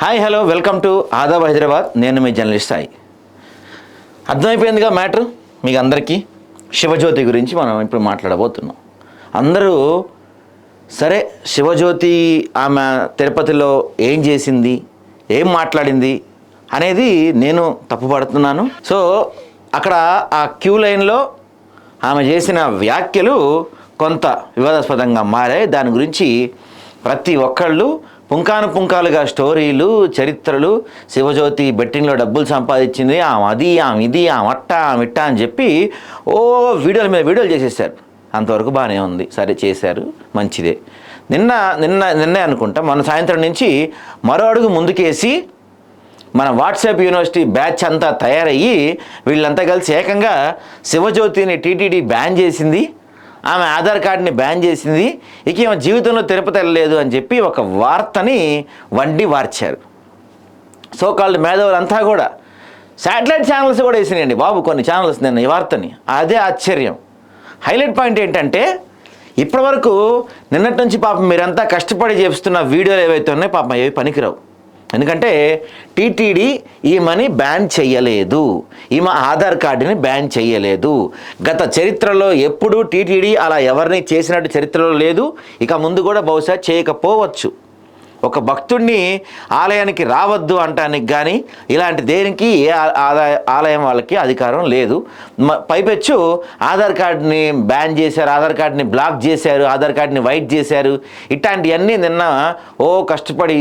Hi hello welcome to Aadab Hyderabad. నేను మీ journalist Sai. అర్థమైపోయిందిగా మ్యాటర్? మీకు అందరికీ శివజ్యోతి గురించి మనం ఇప్పుడు మాట్లాడబోతున్నాం. అందరూ సరే శివజ్యోతి ఆమె తిరుపతిలో ఏం చేసింది? ఏం మాట్లాడింది? అనేది నేను తప్పుపడుతున్నాను సో అక్కడ ఆ క్యూ లైన్లో ఆమె చేసిన వ్యాఖ్యలు కొంత వివాదాస్పదంగా మారాయి. దాని గురించి ప్రతి ఒక్కళ్ళు పుంకాను పుంకాలుగా స్టోరీలు చరిత్రలు శివజ్యోతి బెట్టింగ్లో డబ్బులు సంపాదించింది ఆమె అది ఆమె ఇది ఆమె అట్ట ఆమె ఇట్ట అని చెప్పి ఓ వీడియోల మీద వీడియోలు చేసేసారు. అంతవరకు బాగానే ఉంది. సరే చేశారు. మంచిదే. నిన్న నిన్న నిన్నే అనుకుంటా మన సాయంత్రం నుంచి మరో అడుగు ముందుకేసి మన వాట్సాప్ యూనివర్సిటీ బ్యాచ్ అంతా తయారయ్యి వీళ్ళంతా కలిసి ఏకంగా శివజ్యోతిని టీటీడీ బ్యాన్ చేసింది. ఆమె ఆధార్ కార్డుని బ్యాన్ చేసింది. ఇక ఈమె జీవితంలో తిరుపతి వెళ్ళలేదు అని చెప్పి ఒక వార్తని వండి వార్చారు. సో కాల్డ్ మేధావులంతా కూడా శాటిలైట్ ఛానల్స్ కూడా వేసినాయండి బాబు కొన్ని ఛానల్స్ నిన్న ఈ వార్తని. అదే ఆశ్చర్యం. హైలైట్ పాయింట్ ఏంటంటే ఇప్పటివరకు నిన్నటి నుంచి పాపం మీరంతా కష్టపడి చేస్తున్న వీడియోలు ఏవైతే ఉన్నాయో పాపం ఏవి పనికిరావు. ఎందుకంటే టీటీడీ ఈమెని బ్యాన్ చేయలేదు. ఈమె ఆధార్ కార్డుని బ్యాన్ చేయలేదు. గత చరిత్రలో ఎప్పుడూ టీటీడీ అలా ఎవరిని చేసినట్టు చరిత్రలో లేదు. ఇక ముందు కూడా బహుశా చేయకపోవచ్చు. ఒక భక్తుడిని ఆలయానికి రావద్దు అంటానికి కానీ ఇలాంటి దేనికి ఏ ఆదాయ ఆలయం వాళ్ళకి అధికారం లేదు. పైపెచ్చు ఆధార్ కార్డుని బ్యాన్ చేశారు ఆధార్ కార్డుని బ్లాక్ చేశారు ఆధార్ కార్డుని వైట్ చేశారు. ఇట్లాంటివన్నీ నిన్న ఓ కష్టపడి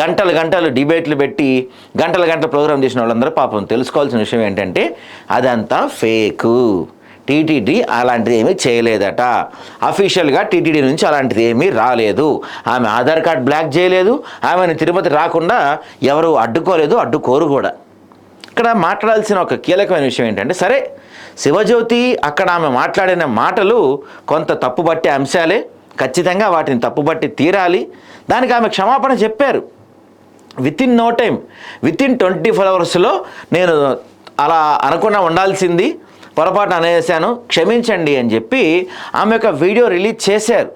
గంటలు గంటలు డిబేట్లు పెట్టి గంటల గంటల ప్రోగ్రామ్ చేసిన వాళ్ళందరూ పాపం తెలుసుకోవాల్సిన విషయం ఏంటంటే అదంతా ఫేకు. టీటీడీ అలాంటిది ఏమీ చేయలేదట. అఫీషియల్గా టీటీడీ నుంచి అలాంటిది ఏమీ రాలేదు. ఆమె ఆధార్ కార్డ్ బ్లాక్ చేయలేదు. ఆమెను తిరుపతి రాకుండా ఎవరు అడ్డుకోలేదు అడ్డుకోరు కూడా. ఇక్కడ మాట్లాడాల్సిన ఒక కీలకమైన విషయం ఏంటంటే సరే శివజ్యోతి అక్కడ ఆమె మాట్లాడిన మాటలు కొంత తప్పుబట్టే అంశాలే. ఖచ్చితంగా వాటిని తప్పుబట్టి తీరాలి. దానికి ఆమె క్షమాపణ చెప్పారు. Within no time within twenty four అవర్స్లో నేను అలా అనుకున్న ఉండాల్సింది పొరపాటు అనేసాను క్షమించండి అని చెప్పి ఆమె యొక్క వీడియో రిలీజ్ చేశారు.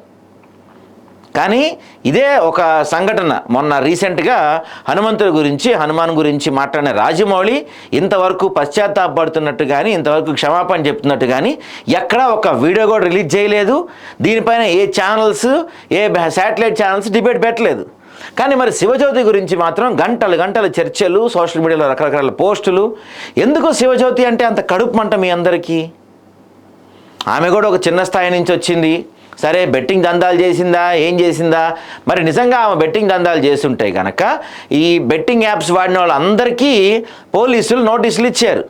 కానీ ఇదే ఒక సంఘటన. మొన్న రీసెంట్గా హనుమంతుడి గురించి హనుమాన్ గురించి మాట్లాడిన రాజమౌళి ఇంతవరకు పశ్చాత్తాపడుతున్నట్టు కానీ ఇంతవరకు క్షమాపణ చెప్తున్నట్టు కానీ ఎక్కడా ఒక వీడియో కూడా రిలీజ్ చేయలేదు. దీనిపైన ఏ ఛానల్స్ ఏ శాటిలైట్ ఛానల్స్ డిబేట్ పెట్టలేదు. కానీ మరి శివజ్యోతి గురించి మాత్రం గంటలు గంటల చర్చలు సోషల్ మీడియాలో రకరకాల పోస్టులు. ఎందుకు శివజ్యోతి అంటే అంత కడుపు మంట మీ అందరికీ? ఆమె కూడా ఒక చిన్న స్థాయి నుంచి వచ్చింది. సరే బెట్టింగ్ దందాలు చేసిందా? ఏం చేసిందా? మరి నిజంగా ఆమె బెట్టింగ్ దందాలు చేస్తుంటే కనుక ఈ బెట్టింగ్ యాప్స్ వాడిన వాళ్ళందరికీ పోలీసులు నోటీసులు ఇచ్చారు.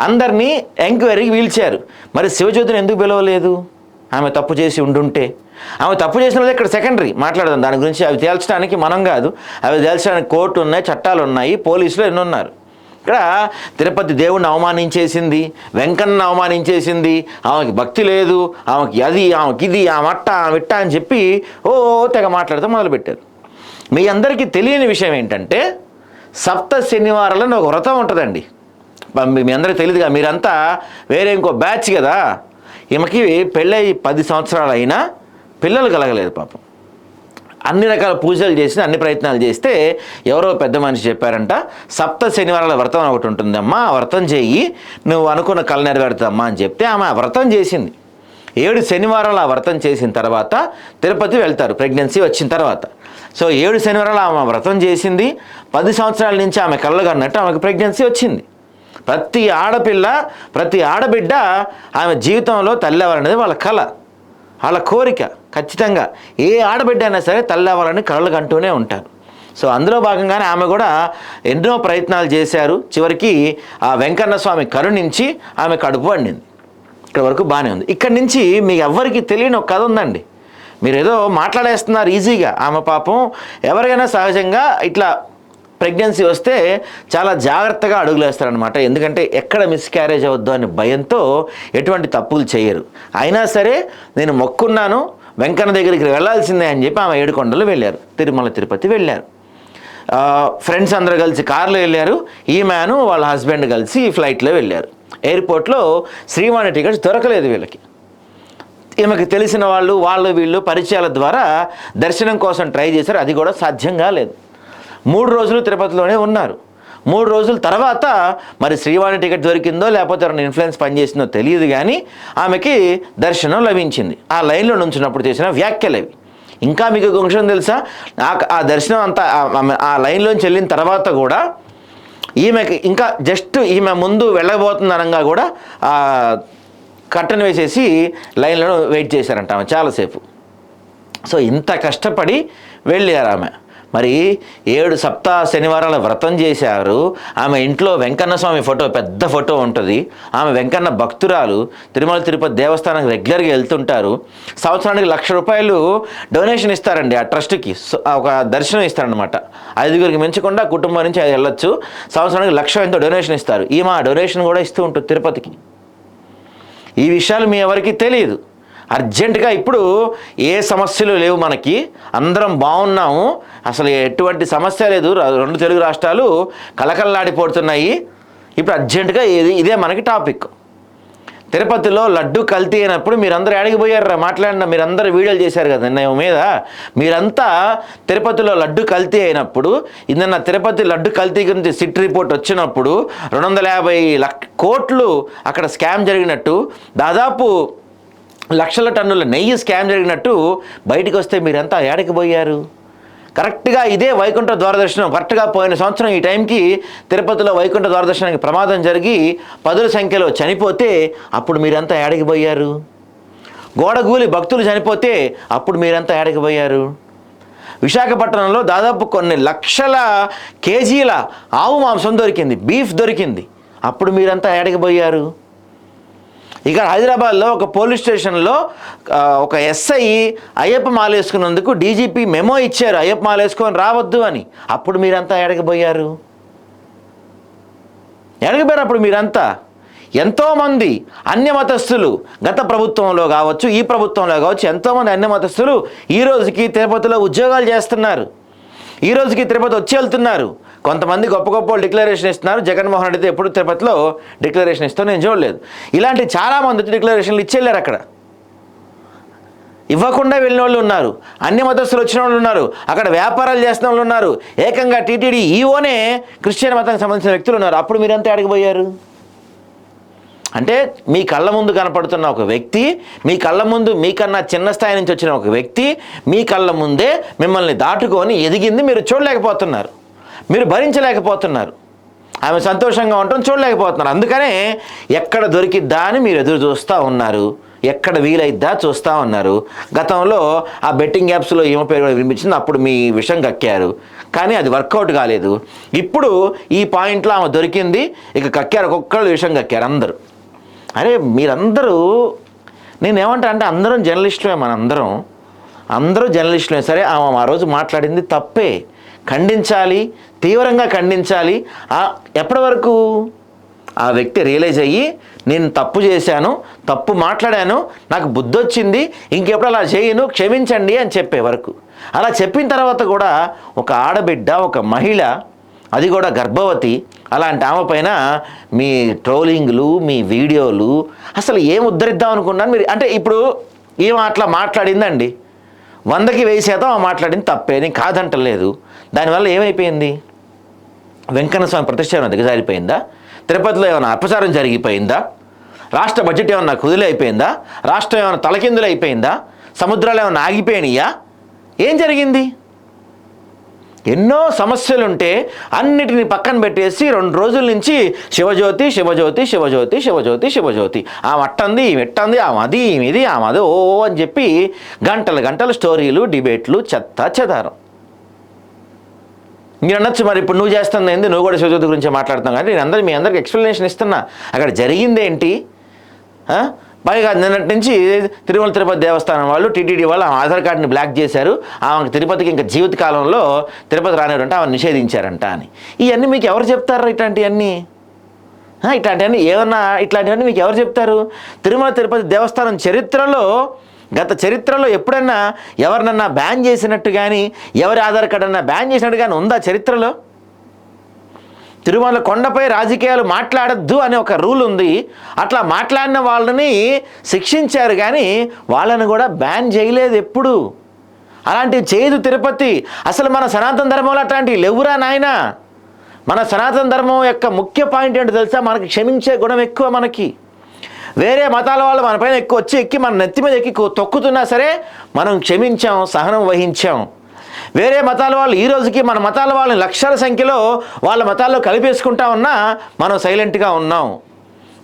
అందరినీ ఎంక్వైరీకి పిలిచారు. మరి శివజ్యోతిని ఎందుకు పిలవలేదు? ఆమె తప్పు చేసి ఉండుంటే. ఆమె తప్పు చేసినది ఇక్కడ సెకండరీ మాట్లాడదాం. దాని గురించి అవి తేల్చడానికి మనం కాదు. అవి తేల్చడానికి కోర్టు ఉన్నాయి చట్టాలు ఉన్నాయి పోలీసులు ఎన్నున్నారు ఇక్కడ తిరుపతి దేవుణ్ణి అవమానించేసింది వెంకన్న అవమానించేసింది ఆమెకి భక్తి లేదు ఆమెకి అది ఆమెకి ఇది ఆమె అట్ట ఆమె ఇట్ట అని చెప్పి ఓ తెగ మాట్లాడితే మొదలుపెట్టారు. మీ అందరికీ తెలియని విషయం ఏంటంటే సప్త శనివారాలను ఒక వ్రతం ఉంటుందండి. మీ మీ అందరికీ తెలియదుగా మీరంతా వేరే ఇంకో బ్యాచ్ కదా ఈమెకి పెళ్ళై పది సంవత్సరాలు అయినా పిల్లలు కలగలేదు పాపం. అన్ని రకాల పూజలు చేసి అన్ని ప్రయత్నాలు చేస్తే ఎవరో పెద్ద మనిషి చెప్పారంట సప్త శనివారాల వ్రతం ఒకటి ఉంటుందమ్మా వ్రతం చేయి నువ్వు అనుకున్న కళ నెరవేరుతామ్మా అని చెప్తే ఆమె వ్రతం చేసింది. ఏడు శనివారాలు ఆ వ్రతం చేసిన తర్వాత తిరుపతి వెళ్తారు ప్రెగ్నెన్సీ వచ్చిన తర్వాత. సో ఏడు శనివారాలు ఆమె వ్రతం చేసింది పది సంవత్సరాల నుంచి ఆమె కళ్ళు కన్నట్టు ఆమెకు ప్రెగ్నెన్సీ వచ్చింది. ప్రతి ఆడపిల్ల ప్రతి ఆడబిడ్డ ఆమె జీవితంలో తల్లి అవ్వాలనేది వాళ్ళ కళ వాళ్ళ కోరిక ఖచ్చితంగా ఏ ఆడబిడ్డ అయినా సరే తల్లి అవ్వాలని కళలు కంటూనే ఉంటారు. సో అందులో భాగంగానే ఆమె కూడా ఎన్నో ప్రయత్నాలు చేశారు. చివరికి ఆ వెంకన్న స్వామి కరుణించి ఆమె కడుపు వండింది ఇక్కడ వరకు బాగానే ఉంది. ఇక్కడి నుంచి మీకు ఎవ్వరికి తెలియని ఒక కథ ఉందండి. మీరు ఏదో మాట్లాడేస్తున్నారు ఈజీగా. ఆమె పాపం ఎవరికైనా సహజంగా ఇట్లా ప్రెగ్నెన్సీ వస్తే చాలా జాగ్రత్తగా అడుగులేస్తారనమాట ఎందుకంటే ఎక్కడ మిస్క్యారేజ్ అవద్దు అనే భయంతో ఎటువంటి తప్పులు చేయరు. అయినా సరే నేను మొక్కున్నాను వెంకన్న దగ్గరికి వెళ్ళాల్సిందే అని చెప్పి ఆమె ఏడుకొండలు వెళ్ళారు. తిరుమల తిరుపతి వెళ్ళారు. ఫ్రెండ్స్ అందరూ కలిసి కార్లో వెళ్ళారు. ఈ మ్యాను వాళ్ళ హస్బెండ్ కలిసి ఫ్లైట్లో వెళ్ళారు. ఎయిర్పోర్ట్లో శ్రీవాణి టికెట్స్ దొరకలేదు వీళ్ళకి. ఈమెకి తెలిసిన వాళ్ళు వాళ్ళు వీళ్ళు పరిచయాల ద్వారా దర్శనం కోసం ట్రై చేశారు. అది కూడా సాధ్యం కాలేదు మూడు రోజులు తిరుపతిలోనే ఉన్నారు. మూడు రోజుల తర్వాత మరి శ్రీవాణి టికెట్ దొరికిందో లేకపోతే ఎవరైనా ఇన్ఫ్లుయెన్స్ పనిచేసిందో తెలియదు కానీ ఆమెకి దర్శనం లభించింది. ఆ లైన్లో నుంచినప్పుడు చేసిన వ్యాఖ్యలు అవి. ఇంకా మీకు ఒక విషయం తెలుసా? ఆ- ఆ దర్శనం అంతా ఆ- ఆమె ఆ లైన్లోంచి వెళ్ళిన తర్వాత కూడా ఈమెకి ఇంకా జస్ట్ ఈమె ముందు వెళ్ళబోతుంది అనగా కూడా ఆ కట్టను వేసేసి లైన్లో వెయిట్ చేశారంట ఆమె చాలాసేపు. సో ఇంత కష్టపడి వెళ్ళారు ఆమె. మరి ఏడు సప్తాహ శనివారాల వ్రతం చేశారు. ఆమె ఇంట్లో వెంకన్న స్వామి ఫోటో పెద్ద ఫోటో ఉంటుంది. ఆమె వెంకన్న భక్తురాలు తిరుమల తిరుపతి దేవస్థానానికి రెగ్యులర్గా వెళ్తుంటారు. సంవత్సరానికి లక్ష రూపాయలు డొనేషన్ ఇస్తారండి ఆ ట్రస్ట్కి సో ఒక దర్శనం ఇస్తారనమాట ఐదుగురికి మించకుండా కుటుంబం నుంచి అది వెళ్ళొచ్చు. సంవత్సరానికి లక్ష ఎంతో డొనేషన్ ఇస్తారు. ఈమె ఆ డొనేషన్ కూడా ఇస్తూ ఉంటుంది తిరుపతికి. ఈ విషయాలు మీ ఎవరికి తెలియదు. అర్జెంటుగా ఇప్పుడు ఏ సమస్యలు లేవు మనకి. అందరం బాగున్నాము. అసలు ఎటువంటి సమస్య లేదు. రెండు తెలుగు రాష్ట్రాలు కలకల్లాడిపోతున్నాయి ఇప్పుడు అర్జెంటుగా ఇది ఇదే మనకి టాపిక్. తిరుపతిలో లడ్డు కల్తీ అయినప్పుడు మీరందరూ అడిగిపోయారు మాట్లాడిన మీరందరూ వీడియోలు చేశారు కదా నిన్న మీద. మీరంతా తిరుపతిలో లడ్డు కల్తీ అయినప్పుడు ఇందన్న తిరుపతి లడ్డు కల్తీ గురించి సిట్ రిపోర్ట్ వచ్చినప్పుడు రెండు వందల యాభై లక్ కోట్లు అక్కడ స్కామ్ జరిగినట్టు దాదాపు లక్షల టన్నుల నెయ్యి స్కామ్ జరిగినట్టు బయటికి వస్తే మీరంతా ఏడకి పోయారు? కరెక్ట్గా ఇదే వైకుంఠ దూరదర్శనం కరెక్ట్గా పోయిన సంవత్సరం ఈ టైంకి తిరుపతిలో వైకుంఠ దూరదర్శనానికి ప్రమాదం జరిగి పదుల సంఖ్యలో చనిపోతే అప్పుడు మీరంతా ఏడకి పోయారు? గోడగూలి భక్తులు చనిపోతే అప్పుడు మీరంతా ఏడకి పోయారు? విశాఖపట్నంలో దాదాపు కొన్ని లక్షల కేజీల ఆవు మాంసం దొరికింది బీఫ్ దొరికింది. అప్పుడు మీరంతా ఏడకి పోయారు? ఇక హైదరాబాద్లో ఒక పోలీస్ స్టేషన్లో ఒక ఎస్ఐ అయ్యప్ప మాల వేసుకున్నందుకు డీజీపీ మెమో ఇచ్చారు. అయ్యప్ప మాల వేసుకొని రావద్దు అని. అప్పుడు మీరంతా ఎడగబోయారు ఎడగపోయారు అప్పుడు మీరంతా ఎంతోమంది అన్య మతస్థులు గత ప్రభుత్వంలో కావచ్చు ఈ ప్రభుత్వంలో కావచ్చు ఎంతోమంది అన్య మతస్థులు ఈ రోజుకి తిరుపతిలో ఉద్యోగాలు చేస్తున్నారు. ఈ రోజుకి తిరుపతి వచ్చి వెళ్తున్నారు. కొంతమంది గొప్ప గొప్ప వాళ్ళు డిక్లరేషన్ ఇస్తున్నారు. జగన్మోహన్ రెడ్డి ఎప్పుడు తిరుపతిలో డిక్లరేషన్ ఇస్తూ నేను చూడలేదు. ఇలాంటి చాలామంది వచ్చి డిక్లరేషన్లు ఇచ్చేళ్ళారు అక్కడ. ఇవ్వకుండా వెళ్ళిన వాళ్ళు ఉన్నారు. అన్ని మతస్థులు వచ్చిన వాళ్ళు ఉన్నారు. అక్కడ వ్యాపారాలు చేస్తున్న వాళ్ళు ఉన్నారు. ఏకంగా టీటీడీ ఈఓనే క్రిస్టియన్ మతానికి సంబంధించిన వ్యక్తులు ఉన్నారు. అప్పుడు మీరంతా అడిగిపోయారు అంటే మీ కళ్ళ ముందు కనపడుతున్న ఒక వ్యక్తి మీ కళ్ళ ముందు మీకన్నా చిన్న స్థాయి నుంచి వచ్చిన ఒక వ్యక్తి మీ కళ్ళ ముందే మిమ్మల్ని దాటుకొని ఎదిగింది మీరు చూడలేకపోతున్నారు. మీరు భరించలేకపోతున్నారు. ఆమె సంతోషంగా ఉండటం చూడలేకపోతున్నారు. అందుకనే ఎక్కడ దొరికిద్దా అని మీరు ఎదురు చూస్తూ ఉన్నారు. ఎక్కడ వీలైద్దా చూస్తూ ఉన్నారు. గతంలో ఆ బెట్టింగ్ యాప్స్లో ఏమో పేరు కూడా వినిపించింది. అప్పుడు మీ విషయం కక్కారు. కానీ అది వర్కౌట్ కాలేదు. ఇప్పుడు ఈ పాయింట్లో ఆమె దొరికింది. ఇక కక్కారు ఒక్కొక్కళ్ళు విషయం కక్కారు అందరూ. అరే మీరందరూ నేనేమంటా అంటే అందరం జర్నలిస్టులే మనందరం అందరూ. జర్నలిస్టులే సరే ఆమె ఆ రోజు మాట్లాడింది తప్పే. ఖండించాలి తీవ్రంగా ఖండించాలి. ఎప్పటి వరకు ఆ వ్యక్తి రియలైజ్ అయ్యి నేను తప్పు చేశాను తప్పు మాట్లాడాను నాకు బుద్ధి వచ్చింది ఇంకెప్పుడు అలా చేయను క్షమించండి అని చెప్పే వరకు. అలా చెప్పిన తర్వాత కూడా ఒక ఆడబిడ్డ ఒక మహిళ అది కూడా గర్భవతి. అలాంటి ఆమె పైన మీ ట్రోలింగ్లు మీ వీడియోలు అసలు ఏం ఉద్ధరిద్దాం అనుకున్నాను మీరు? అంటే ఇప్పుడు ఏం అట్లా మాట్లాడిందండి. వందకి వెయ్యి శాతం ఆ మాట్లాడింది తప్పే నేను కాదంటలేదు. దానివల్ల ఏమైపోయింది? వెంకన్న స్వామి ప్రతిష్ట ఏమైనా దిగజారిపోయిందా తిరుపతిలో ఏమైనా అపచారం జరిగిపోయిందా? రాష్ట్ర బడ్జెట్ ఏమైనా కుదిలి అయిపోయిందా రాష్ట్రం ఏమైనా తలకిందులు అయిపోయిందా సముద్రాలు ఏమైనా ఆగిపోయినాయా? ఏం జరిగింది? ఎన్నో సమస్యలుంటే అన్నిటిని పక్కన పెట్టేసి రెండు రోజుల నుంచి శివజ్యోతి శివజ్యోతి శివజ్యోతి శివజ్యోతి శివజ్యోతి. ఆమె అట్టంది ఈమె ఎట్టంది ఆమె అది ఇది ఆమె అది ఓ అని చెప్పి గంటలు గంటలు స్టోరీలు డిబేట్లు చెత్త చెదారం. మీరు అనొచ్చు మరి ఇప్పుడు నువ్వు చేస్తుంది ఏంది? నువ్వు కూడా శివజ్యోతి గురించి మాట్లాడుతున్నావు. కానీ నేను అందరూ మీ అందరికి ఎక్స్ప్లెనేషన్ ఇస్తున్నా. అక్కడ జరిగిందేంటి? పైగా నిన్నటి నుంచి తిరుమల తిరుపతి దేవస్థానం వాళ్ళు టీటీడీ వాళ్ళు ఆమె ఆధార్ కార్డుని బ్లాక్ చేశారు. ఆమెకు తిరుపతికి ఇంకా జీవితకాలంలో తిరుపతి రానివ్వడంటే ఆమె నిషేధించారంట అని. ఇవన్నీ మీకు ఎవరు చెప్తారు ఇట్లాంటివన్నీ ఇట్లాంటివన్నీ ఏమన్నా ఇట్లాంటివన్నీ మీకు ఎవరు చెప్తారు? తిరుమల తిరుపతి దేవస్థానం చరిత్రలో గత చరిత్రలో ఎప్పుడన్నా ఎవరినన్నా బ్యాన్ చేసినట్టు కానీ ఎవరి ఆధార్ కార్డు అన్నా బ్యాన్ చేసినట్టు కానీ ఉందా చరిత్రలో? తిరుమల కొండపై రాజకీయాలు మాట్లాడద్దు అనే ఒక రూల్ ఉంది. అట్లా మాట్లాడిన వాళ్ళని శిక్షించారు కానీ వాళ్ళని కూడా బ్యాన్ చేయలేదు ఎప్పుడు. అలాంటివి చేయదు తిరుపతి అసలు మన సనాతన ధర్మంలో అట్లాంటివి లేవురా నాయన? మన సనాతన ధర్మం యొక్క ముఖ్య పాయింట్ ఏంటో తెలుసా? మనకి క్షమించే గుణం ఎక్కువ మనకి. వేరే మతాల వాళ్ళు మన పైన ఎక్కువ వచ్చి ఎక్కి మన నెత్తి మీద ఎక్కి తొక్కుతున్నా సరే మనం క్షమించాం సహనం వహించాం. వేరే మతాల వాళ్ళు ఈ రోజుకి మన మతాల వాళ్ళని లక్షల సంఖ్యలో వాళ్ళ మతాల్లో కలిపేసుకుంటా ఉన్నా మనం సైలెంట్గా ఉన్నాం.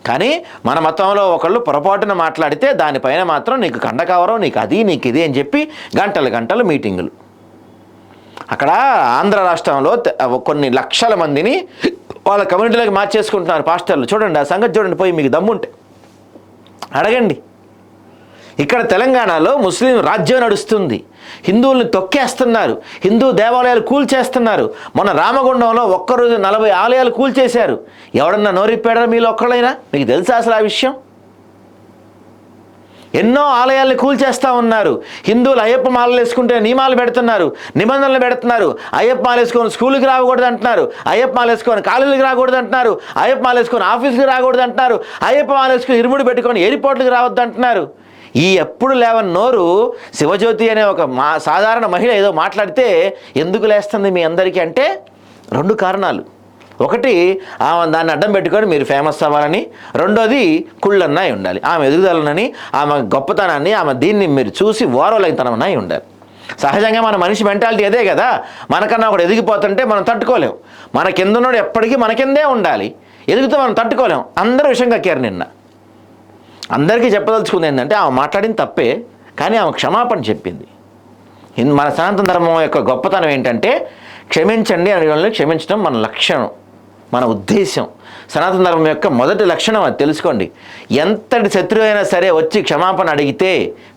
కానీ మన మతంలో ఒకళ్ళు పొరపాటున మాట్లాడితే దానిపైన మాత్రం నీకు కండకావరం నీకు అది నీకు ఇది అని చెప్పి గంటలు గంటలు మీటింగులు. అక్కడ ఆంధ్ర రాష్ట్రంలో కొన్ని లక్షల మందిని వాళ్ళ కమ్యూనిటీలోకి మార్చేసుకుంటున్నారు పాస్టర్లు. చూడండి ఆ సంగతి చూడండి పోయి మీకు దమ్ముంటే. అడగండి. ఇక్కడ తెలంగాణలో ముస్లిం రాజ్యం నడుస్తుంది. హిందువుల్ని తొక్కేస్తున్నారు. హిందూ దేవాలయాలు కూల్చేస్తున్నారు. మన రామగుండంలో ఒక్కరోజు నలభై ఆలయాలు కూల్చేశారు. ఎవడన్నా నోరిప్పాడా మీలో ఒక్కళ్ళైనా? మీకు తెలుసా అసలు ఆ విషయం? ఎన్నో ఆలయాల్ని కూల్చేస్తూ ఉన్నారు. హిందువులు అయ్యప్ప మాలలు వేసుకుంటే నియమాలు పెడుతున్నారు. నిబంధనలు పెడుతున్నారు. అయ్యప్ప మాల వేసుకొని స్కూల్కి రాకూడదు అంటున్నారు. అయ్యప్ప మాల వేసుకొని కాలేజీకి రాకూడదు అంటున్నారు. అయ్యప్ప మాల వేసుకొని ఆఫీస్కి రాకూడదు అంటున్నారు. అయ్యప్ప మాల వేసుకొని ఇరుముడి పెట్టుకొని ఎయిర్పోర్ట్కి రావద్దు అంటున్నారు. ఈ ఎప్పుడు లేవని నోరు శివజ్యోతి అనే ఒక మా సాధారణ మహిళ ఏదో మాట్లాడితే ఎందుకు లేస్తుంది మీ అందరికీ అంటే రెండు కారణాలు. ఒకటి ఆమె దాన్ని అడ్డం పెట్టుకొని మీరు ఫేమస్ అవ్వాలని రెండోది కుళ్ళన్నాయి ఉండాలి. ఆమె ఎదుగుదలనని ఆమె గొప్పతనాన్ని ఆమె దీన్ని మీరు చూసి ఓరవలైతనమన్నాయి ఉండాలి. సహజంగా మన మనిషి మెంటాలిటీ అదే కదా. మనకన్నా ఒకడు ఎదిగిపోతుంటే మనం తట్టుకోలేం. మన కిందనోడు ఎప్పటికీ మన కిందే ఉండాలి. ఎదుగుతూ మనం తట్టుకోలేం. అందరూ విషయం కక్కారు నిన్న. అందరికీ చెప్పదలుచుకుంది ఏంటంటే ఆమె మాట్లాడింది తప్పే కానీ ఆమె క్షమాపణ చెప్పింది. మన సనాతన ధర్మం యొక్క గొప్పతనం ఏంటంటే క్షమించండి అనే వాళ్ళని క్షమించడం మన లక్షణం మన ఉద్దేశం సనాతన ధర్మం యొక్క మొదటి లక్షణం అది తెలుసుకోండి. ఎంతటి శత్రువు అయినా సరే వచ్చి క్షమాపణ అడిగితే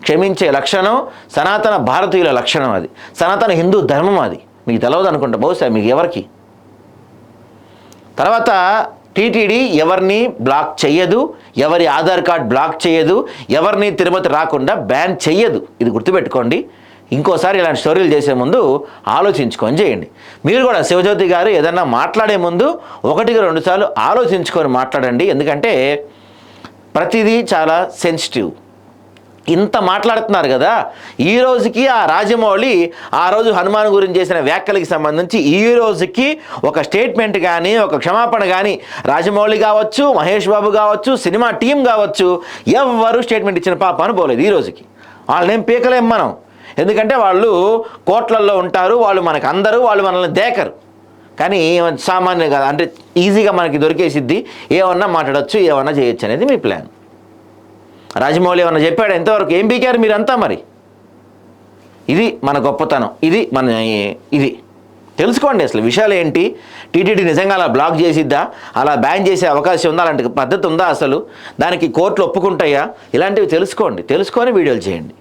క్షమించే లక్షణం సనాతన భారతీయుల లక్షణం అది. సనాతన హిందూ ధర్మం అది. మీకు తెలవదు అనుకుంటా బహుశా మీకు ఎవరికి? తర్వాత టీటీడీ ఎవరిని బ్లాక్ చెయ్యదు ఎవరి ఆధార్ కార్డ్ బ్లాక్ చేయదు ఎవరిని తిరుమతి రాకుండా బ్యాన్ చేయదు ఇది గుర్తుపెట్టుకోండి. ఇంకోసారి ఇలాంటి స్టోరీలు చేసే ముందు ఆలోచించుకొని చేయండి. మీరు కూడా శివజ్యోతి గారు ఏదన్నా మాట్లాడే ముందు ఒకటికి రెండుసార్లు ఆలోచించుకొని మాట్లాడండి. ఎందుకంటే ప్రతిదీ చాలా సెన్సిటివ్. ఇంత మాట్లాడుతున్నారు కదా? ఈ రోజుకి ఆ రాజమౌళి ఆ రోజు హనుమాన్ గురించి చేసిన వ్యాఖ్యలకి సంబంధించి ఈ రోజుకి ఒక స్టేట్మెంట్ కానీ ఒక క్షమాపణ కానీ రాజమౌళి కావచ్చు మహేష్ బాబు కావచ్చు సినిమా టీం కావచ్చు ఎవ్వరు స్టేట్మెంట్ ఇచ్చిన పాప పోలేదు ఈ రోజుకి. వాళ్ళనేం పీకలేం మనం. ఎందుకంటే వాళ్ళు కోట్లల్లో ఉంటారు వాళ్ళు మనకు అందరూ వాళ్ళు మనల్ని దేకరు. కానీ సామాన్యం కాదు అంటే ఈజీగా మనకి దొరికేసిద్ది ఏమన్నా మాట్లాడచ్చు ఏమన్నా చేయొచ్చు అనేది మీ ప్లాన్. రాజమౌళి ఏమన్నా చెప్పాడు? ఎంతవరకు ఏం పీకారు మీరంతా మరి? ఇది మన గొప్పతనం. ఇది మన ఇది. తెలుసుకోండి అసలు విషయాలు ఏంటి? టీటీడీ నిజంగా అలా బ్లాక్ చేసిద్దా? అలా బ్యాన్ చేసే అవకాశం ఉందా? అలాంటి పద్ధతి ఉందా అసలు? దానికి కోర్టులు ఒప్పుకుంటాయా? ఇలాంటివి తెలుసుకోండి. తెలుసుకొని వీడియోలు చేయండి.